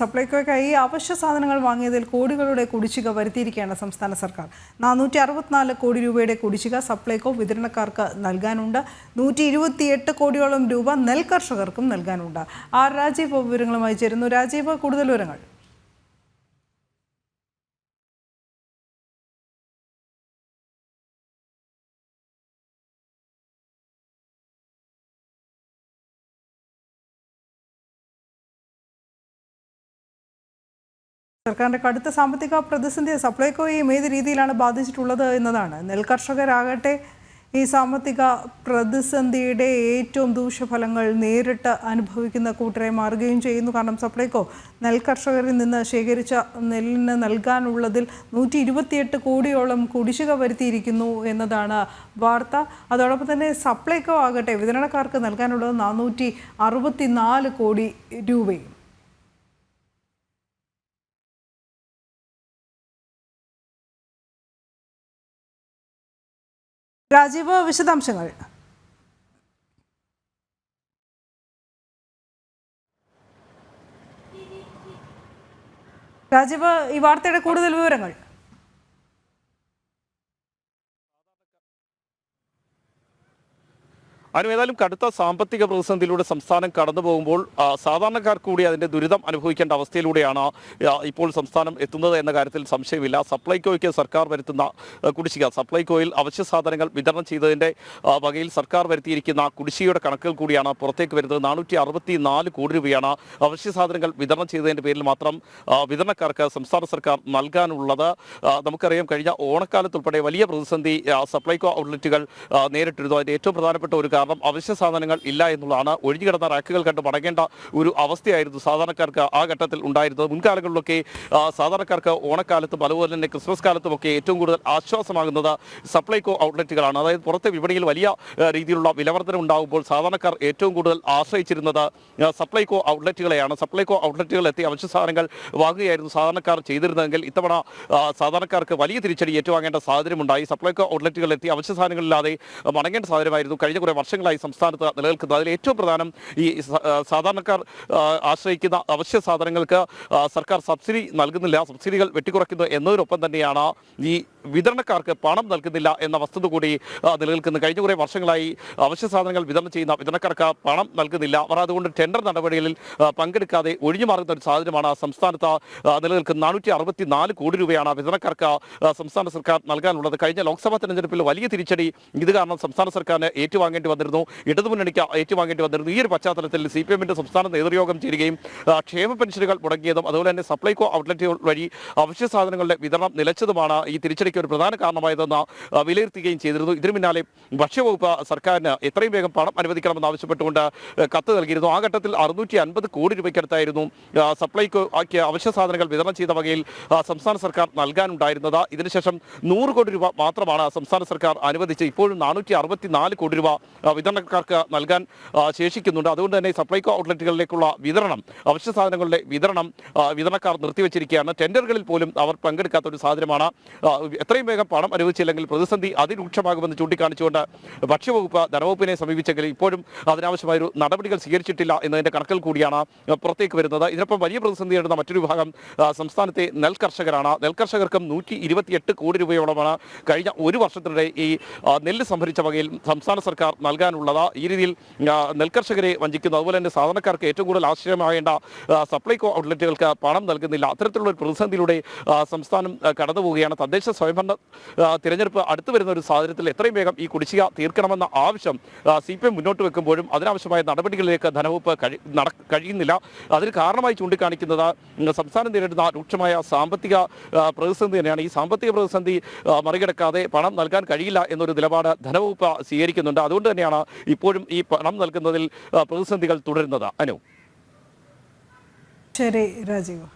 സപ്ലൈകോയ്ക്കായി അവശ്യ സാധനങ്ങൾ വാങ്ങിയതിൽ കോടികളുടെ കുടിശ്ശിക വരുത്തിയിരിക്കുകയാണ് സംസ്ഥാന സർക്കാർ. നാനൂറ്റി അറുപത്തിനാല് കോടി രൂപയുടെ കുടിശ്ശിക സപ്ലൈകോ വിതരണക്കാർക്ക് നൽകാനുണ്ട്. നൂറ്റി ഇരുപത്തിയെട്ട് കോടിയോളം രൂപ നെൽകർഷകർക്കും നൽകാനുണ്ട്. ആർ രാജീവ് വിവരങ്ങളുമായി ചേരുന്നു. രാജീവ് കൂടുതൽ വിവരങ്ങൾ? സർക്കാരിന്റെ കടുത്ത സാമ്പത്തിക പ്രതിസന്ധി സപ്ലൈകോയെയും ഏത് രീതിയിലാണ് ബാധിച്ചിട്ടുള്ളത് എന്നതാണ്. നെൽ കർഷകരാകട്ടെ ഈ സാമ്പത്തിക പ്രതിസന്ധിയുടെ ഏറ്റവും ദൂഷ്യഫലങ്ങൾ നേരിട്ട് അനുഭവിക്കുന്ന കൂട്ടരെ മാറുകയും ചെയ്യുന്നു. കാരണം സപ്ലൈകോ നെൽകർഷകരിൽ നിന്ന് ശേഖരിച്ച നെല്ലിന് നൽകാനുള്ളതിൽ നൂറ്റി ഇരുപത്തിയെട്ട് കോടിയോളം കുടിശ്ശിക വരുത്തിയിരിക്കുന്നു എന്നതാണ് വാർത്ത. അതോടൊപ്പം തന്നെ സപ്ലൈകോ ആകട്ടെ വിതരണക്കാർക്ക് നൽകാനുള്ളത് നാനൂറ്റി അറുപത്തി നാല് കോടി രൂപയും. രാജീവ് വിശദാംശങ്ങൾ. രാജീവ് ഈ വാർത്തയുടെ കൂടുതൽ വിവരങ്ങൾ. അനു ഏതായാലും കടുത്ത സാമ്പത്തിക പ്രതിസന്ധിയിലൂടെ സംസ്ഥാനം കടന്നു പോകുമ്പോൾ സാധാരണക്കാർ കൂടി അതിന്റെ ദുരിതം അനുഭവിക്കേണ്ട അവസ്ഥയിലൂടെയാണ് ഇപ്പോൾ സംസ്ഥാനം എത്തുന്നത് എന്ന കാര്യത്തിൽ സംശയമില്ല. സപ്ലൈകോയ്ക്ക് സർക്കാർ വരുത്തുന്ന കുടിശ്ശിക. സപ്ലൈകോയിൽ അവശ്യ സാധനങ്ങൾ വിതരണം ചെയ്തതിന്റെ വകയിൽ സർക്കാർ വരുത്തിയിരിക്കുന്ന കുടിശ്ശികയുടെ കണക്കുകൾ കൂടിയാണ് പുറത്തേക്ക് വരുന്നത്. നാനൂറ്റി അറുപത്തി നാല് കോടി രൂപയാണ് അവശ്യ സാധനങ്ങൾ വിതരണം ചെയ്തതിന്റെ പേരിൽ മാത്രം വിതരണക്കാർക്ക് സംസ്ഥാന സർക്കാർ നൽകാനുള്ളത്. നമുക്കറിയാം കഴിഞ്ഞ ഓണക്കാലത്തുൾപ്പെടെ വലിയ പ്രതിസന്ധി സപ്ലൈകോ ഔട്ട്ലെറ്റുകൾ നേരിട്ടിരുന്നു. അതിന്റെ ഏറ്റവും പ്രധാനപ്പെട്ട ഒരു കാരണം അവശ്യ സാധനങ്ങൾ ഇല്ല എന്നുള്ളതാണ് ഒഴുകിക്കിടന്ന റാക്കുകൾ കണ്ട് മടങ്ങേണ്ട ഒരു അവസ്ഥയായിരുന്നു സാധാരണക്കാർക്ക് ആ ഘട്ടത്തിൽ ഉണ്ടായിരുന്നത്. മുൻകാലങ്ങളിലൊക്കെ സാധാരണക്കാർക്ക് ഓണക്കാലത്തും അതുപോലെ തന്നെ ക്രിസ്മസ് കാലത്തുമൊക്കെ ഏറ്റവും കൂടുതൽ ആശ്വാസമാകുന്നത് സപ്ലൈകോ ഔട്ട്ലെറ്റുകളാണ്. അതായത് പുറത്തെ വിപണിയിൽ വലിയ രീതിയിലുള്ള വിലവർദ്ധന ഉണ്ടാകുമ്പോൾ സാധാരണക്കാർ ഏറ്റവും കൂടുതൽ ആശ്രയിച്ചിരുന്നത് സപ്ലൈകോ ഔട്ട്ലെറ്റുകളെയാണ്. സപ്ലൈകോ ഔട്ട്ലെറ്റുകൾ എത്തി അവശ്യ സാധനങ്ങൾ വാങ്ങുകയായിരുന്നു സാധാരണക്കാർ ചെയ്തിരുന്നതെങ്കിൽ ഇത്തവണ സാധാരണക്കാർക്ക് വലിയ തിരിച്ചടി ഏറ്റുവാങ്ങേണ്ട സാഹചര്യമുണ്ടായി. സപ്ലൈകോ ഔട്ട്ലെറ്റുകൾ എത്തി അവശ്യ സാധനങ്ങളില്ലാതെ മടങ്ങേണ്ട സാഹചര്യമായിരുന്നു. കഴിഞ്ഞ കുറേ വർഷങ്ങളായി സംസ്ഥാനത്ത് നിലനിൽക്കുന്നത്. അതിൽ ഏറ്റവും പ്രധാനം ഈ സാധാരണക്കാർ ആശ്രയിക്കുന്ന അവശ്യ സാധനങ്ങൾക്ക് സർക്കാർ സബ്സിഡി നൽകുന്നില്ല സബ്സിഡികൾ വെട്ടിക്കുറയ്ക്കുന്നു എന്നതിനൊപ്പം തന്നെയാണ് ഈ വിതരണക്കാർക്ക് പണം നൽകുന്നില്ല എന്ന വസ്തുത കൂടി നിലനിൽക്കുന്ന നിലനിൽക്കുന്നു. കഴിഞ്ഞ കുറേ വർഷങ്ങളായി അവശ്യ സാധനങ്ങൾ വിതരണം ചെയ്യുന്ന വിതരണക്കാർക്ക് പണം നൽകുന്നില്ല. അവർ അതുകൊണ്ട് ടെൻഡർ നടപടികളിൽ പങ്കെടുക്കാതെ ഒഴിഞ്ഞു മാറുന്ന ഒരു സാഹചര്യമാണ് സംസ്ഥാനത്ത് ആ, നിലനിൽക്കുന്നത്. നാനൂറ്റി അറുപത്തി നാല് കോടി രൂപയാണ് വിതരണക്കാർക്ക് സംസ്ഥാന സർക്കാർ നൽകാനുള്ളത്. കഴിഞ്ഞ ലോക്സഭാ തെരഞ്ഞെടുപ്പിൽ വലിയ തിരിച്ചടി ഇത് കാരണം സംസ്ഥാന സർക്കാരിന് ഏറ്റുവാങ്ങേണ്ടി വന്നിരുന്നു. ഇടതുമുന്നണിക്ക് ഏറ്റുവാങ്ങേണ്ടി വന്നിരുന്നു. ഈ ഒരു പശ്ചാത്തലത്തിൽ സി പി എമ്മിന്റെ സംസ്ഥാന നേതൃയോഗം ചേരുകയും ക്ഷേമ പെൻഷനുകൾ മുടങ്ങിയതും അതുപോലെ തന്നെ സപ്ലൈകോ ഔട്ട്ലെറ്റുകൾ വഴി അവശ്യ സാധനങ്ങളുടെ വിതരണം നിലച്ചതുമാണ് ഈ തിരിച്ചടിക്ക് ഒരു പ്രധാന കാരണമായതെന്ന് വിലയിരുത്തുകയും ചെയ്തിരുന്നു. ഇതിനു പിന്നാലെ ഭക്ഷ്യവകുപ്പ് സർക്കാരിന് എത്രയും വേഗം പണം അനുവദിക്കണമെന്ന് ആവശ്യപ്പെട്ടുകൊണ്ട് കത്ത് നൽകിയിരുന്നു. ആ ഘട്ടത്തിൽ അറുന്നൂറ്റി അൻപത് കോടി രൂപയ്ക്കടുത്തായിരുന്നു സപ്ലൈക്ക് സപ്ലൈകോ ആക്കിയ അവശ്യ സാധനങ്ങൾ വിതരണം ചെയ്ത വകയിൽ സംസ്ഥാന സർക്കാർ നൽകാനുണ്ടായിരുന്നത്. ഇതിനുശേഷം നൂറ് കോടി രൂപ മാത്രമാണ് സംസ്ഥാന സർക്കാർ അനുവദിച്ച് ഇപ്പോഴും നാനൂറ്റി അറുപത്തി നാല് കോടി രൂപ വിതരണക്കാർക്ക് നൽകാൻ ശേഷിക്കുന്നുണ്ട്. അതുകൊണ്ട് തന്നെ സപ്ലൈക്ക് ഔട്ട്ലെറ്റുകളിലേക്കുള്ള വിതരണം അവശ്യ സാധനങ്ങളുടെ വിതരണം വിതരണക്കാർ നിർത്തിവെച്ചിരിക്കുകയാണ്. ടെൻഡറുകളിൽ പോലും അവർ പങ്കെടുക്കാത്ത ഒരു സാഹചര്യമാണ് എത്രയും വേഗം പണം അനുവദിച്ചില്ലെങ്കിൽ പ്രതിസന്ധി അതിരൂക്ഷമാകുമെന്ന് ചൂണ്ടിക്കാണിച്ചുകൊണ്ട് ഭക്ഷ്യവകുപ്പ് ധനവകുപ്പിനെ സമീപിച്ചെങ്കിൽ ഇപ്പോഴും അതിനാവശ്യമായ ഒരു നടപടികൾ സ്വീകരിച്ചിട്ടില്ല എന്നതിന്റെ കണക്കിൽ കൂടിയാണ് പുറത്തേക്ക് വരുന്നത്. ഇതിനൊപ്പം വലിയ പ്രതിസന്ധി നേരിടുന്ന മറ്റൊരു വിഭാഗം സംസ്ഥാനത്തെ നെൽകർഷകരാണ് നെൽകർഷകർക്കും നൂറ്റി ഇരുപത്തിയെട്ട് കോടി രൂപയോളമാണ് കഴിഞ്ഞ ഒരു വർഷത്തിനിടെ ഈ നെല്ല് സംഭരിച്ച വകയിൽ സംസ്ഥാന സർക്കാർ നൽകാനുള്ളത്. ഈ രീതിയിൽ നെൽകർഷകരെ വഞ്ചിക്കുന്നു. അതുപോലെ തന്നെ സാധാരണക്കാർക്ക് ഏറ്റവും കൂടുതൽ ആശ്രയമാകേണ്ട സപ്ലൈകോ ഔട്ട്ലെറ്റുകൾക്ക് പണം നൽകുന്നില്ല. അത്തരത്തിലുള്ള ഒരു പ്രതിസന്ധിയിലൂടെ സംസ്ഥാനം കടന്നുപോവുകയാണ്. കടന്നു പോവുകയാണ് തദ്ദേശ സ്വയംഭരണ തിരഞ്ഞെടുപ്പ് അടുത്തു വരുന്ന ഒരു സാഹചര്യത്തിൽ എത്രയും വേഗം ഈ കുടിശ്ശിക തീർക്കണമെന്ന ആവശ്യം സി പി എം മുന്നോട്ട് വെക്കുമ്പോഴും അതിനാവശ്യമായ നടപടികളിലേക്ക് ധനവകുപ്പ് കഴിയുന്നില്ല. അതിന് കാരണമായി ചൂണ്ടിക്കാണിക്കുന്നത് സംസ്ഥാനം നേരിടുന്ന രൂക്ഷമായ സാമ്പത്തിക പ്രതിസന്ധി തന്നെയാണ്. ഈ സാമ്പത്തിക പ്രതിസന്ധി മറികടക്കാതെ പണം നൽകാൻ കഴിയില്ല എന്നൊരു നിലപാട് ധനവകുപ്പ് സ്വീകരിക്കുന്നുണ്ട്. അതുകൊണ്ട് തന്നെയാണ് ഇപ്പോഴും ഈ പണം നൽകുന്നതിൽ പ്രതിസന്ധികൾ തുടരുന്നത്. അനു. ശരി രാജീവ്.